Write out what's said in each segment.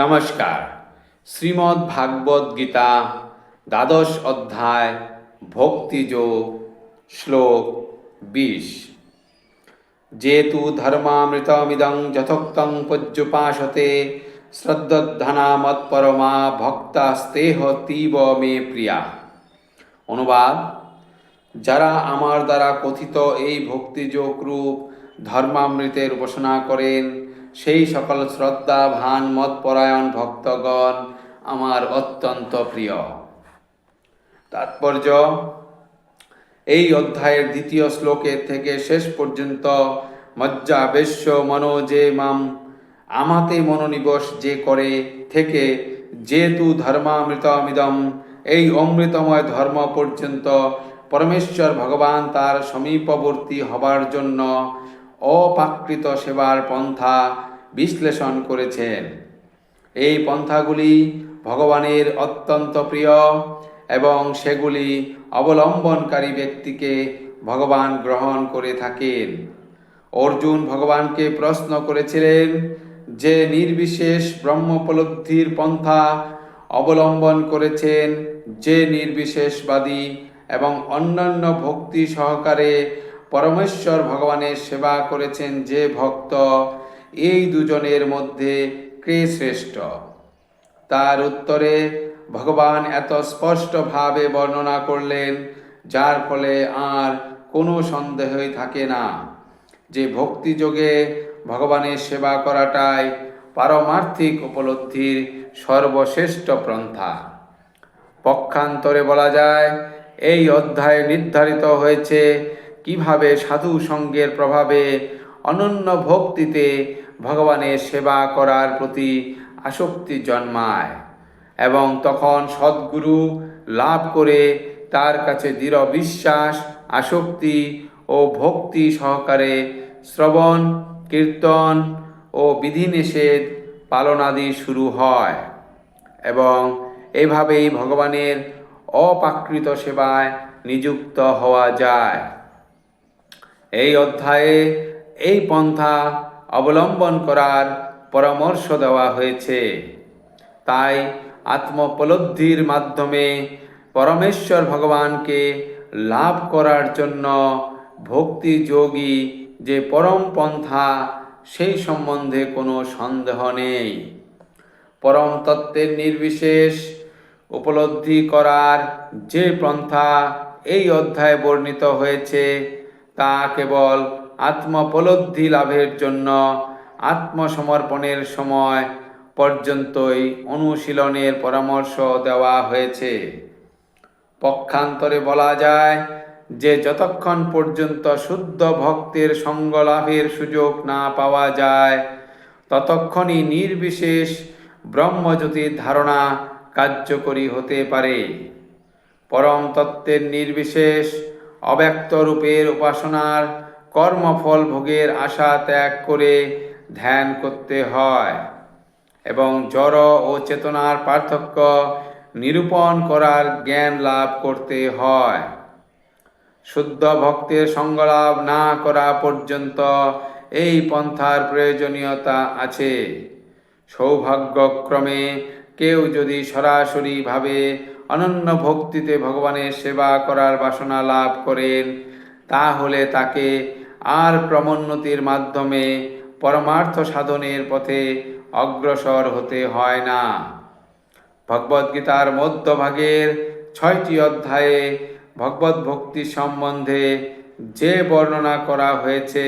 নমস্কার। শ্রীমদ্ ভাগবত গীতা, দ্বাদশ অধ্যায়, ভক্তিযোগ, শ্লোক বিশ। যেতু ধর্মামৃতমিদং যথোক্তং পর্যুপাসতে শ্রদ্ধধনা মৎপরমা ভক্তাস্তেহ তীব মে প্রিয়া। অনুবাদ, যারা আমার দ্বারা কথিত এই ভক্তিযোগ রূপ ধর্মামৃতের উপাসনা করেন সেই সকল শ্রদ্ধা, ভান মতপরায়ণ ভক্তগণ আমার অত্যন্ত প্রিয়। তাৎপর্য, এই অধ্যায়ের দ্বিতীয় শ্লোকের থেকে শেষ পর্যন্ত মজ্জাবেশ্য মনো যে মাম, আমাতে মনোনিবেশ যে করে থেকে যেতু ধর্মামৃতমিদম, এই অমৃতময় ধর্ম পর্যন্ত পরমেশ্বর ভগবান তার সমীপবর্তী হবার জন্য অপাকৃত সেবার পন্থা বিশ্লেষণ করেছেন। এই পন্থাগুলি ভগবানের অত্যন্ত প্রিয় এবং সেগুলি অবলম্বনকারী ব্যক্তিকে ভগবান গ্রহণ করে থাকেন। অর্জুন ভগবানকে প্রশ্ন করেছিলেন যে নির্বিশেষ ব্রহ্মোপলব্ধির পন্থা অবলম্বন করেছেন যে নির্বিশেষবাদী এবং অন্যান্য ভক্তি সহকারে পরমেশ্বর ভগবানের সেবা করেছেন যে ভক্ত, এই দুজনের মধ্যে কে শ্রেষ্ঠ? তার উত্তরে ভগবান এত স্পষ্টভাবে বর্ণনা করলেন, যার ফলে আর কোনো সন্দেহই থাকে না যে ভক্তিযোগে ভগবানের সেবা করাটাই পারমার্থিক উপলব্ধির সর্বশ্রেষ্ঠ পন্থা। পক্ষান্তরে বলা যায়, এই অধ্যায়ে নির্ধারিত হয়েছে কীভাবে সাধু সঙ্গের প্রভাবে অনন্য ভক্তিতে ভগবানের সেবা করার প্রতি আসক্তি জন্মায় এবং তখন সদ্গুরু লাভ করে তার কাছে দৃঢ় বিশ্বাস, আসক্তি ও ভক্তি সহকারে শ্রবণ, কীর্তন ও বিধিনিষেধ পালনাদি শুরু হয় এবং এভাবেই ভগবানের অপাকৃত সেবায় নিযুক্ত হওয়া যায়। এই অধ্যায়ে এই পন্থা অবলম্বন করার পরামর্শ দেওয়া হয়েছে। তাই আত্মোপলব্ধির মাধ্যমে পরমেশ্বর ভগবানকে লাভ করার জন্য ভক্তি যোগী যে পরম পন্থা, সেই সম্বন্ধে কোনো সন্দেহ নেই। পরম তত্ত্বের নির্বিশেষ উপলব্ধি করার যে পন্থা এই অধ্যায়ে বর্ণিত হয়েছে তা কেবল আত্মোপলব্ধি লাভের জন্য আত্মসমর্পণের সময় পর্যন্তই অনুশীলনের পরামর্শ দেওয়া হয়েছে। পক্ষান্তরে বলা যায় যে যতক্ষণ পর্যন্ত শুদ্ধ ভক্তের সঙ্গ লাভের সুযোগ না পাওয়া যায়, ততক্ষণই নির্বিশেষ ব্রহ্মজ্যোতির ধারণা কার্যকরী হতে পারে। পরম তত্ত্বের নির্বিশেষ অব্যক্ত রূপের উপাসনার কর্মফল ভোগের আশা ত্যাগ করে ধ্যান করতে হয় এবং জড় ও চেতনার পার্থক্য নিরূপণ করার জ্ঞান লাভ করতে হয়। শুদ্ধ ভক্তের সঙ্গলাভ না করা পর্যন্ত এই পন্থার প্রয়োজনীয়তা আছে। সৌভাগ্যক্রমে কেউ যদি সরাসরিভাবে অনন্য ভক্তিতে ভগবানের সেবা করার বাসনা লাভ করেন। তাহলে তাকে আর ক্রমোন্নতির মাধ্যমে পরমার্থ সাধনের পথে অগ্রসর হতে হয় না। ভগবদ্গীতার মধ্যভাগের ছয়টি অধ্যায়ে ভগবত ভক্তি সম্বন্ধে যে বর্ণনা করা হয়েছে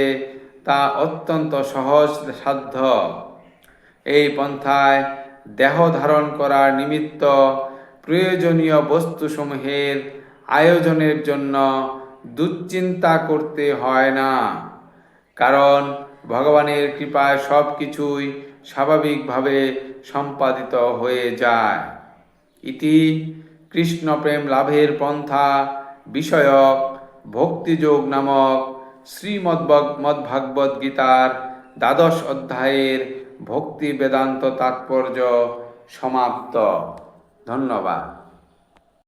তা অত্যন্ত সহজ সাধ্য। এই পন্থায় দেহ ধারণ করার নিমিত্ত প্রয়োজনীয় বস্তুসমূহের আয়োজনের জন্য দুশ্চিন্তা করতে হয় না। কারণ ভগবানের কৃপায় সব কিছুই স্বাভাবিকভাবে সম্পাদিত হয়ে যায়। ইতি কৃষ্ণ প্রেম লাভের পন্থা বিষয়ক ভক্তিযোগ নামক শ্রীমদ্ভাগবত গীতার দ্বাদশ অধ্যায়ের ভক্তি বেদান্ত তাৎপর্য সমাপ্ত। 懂了吧？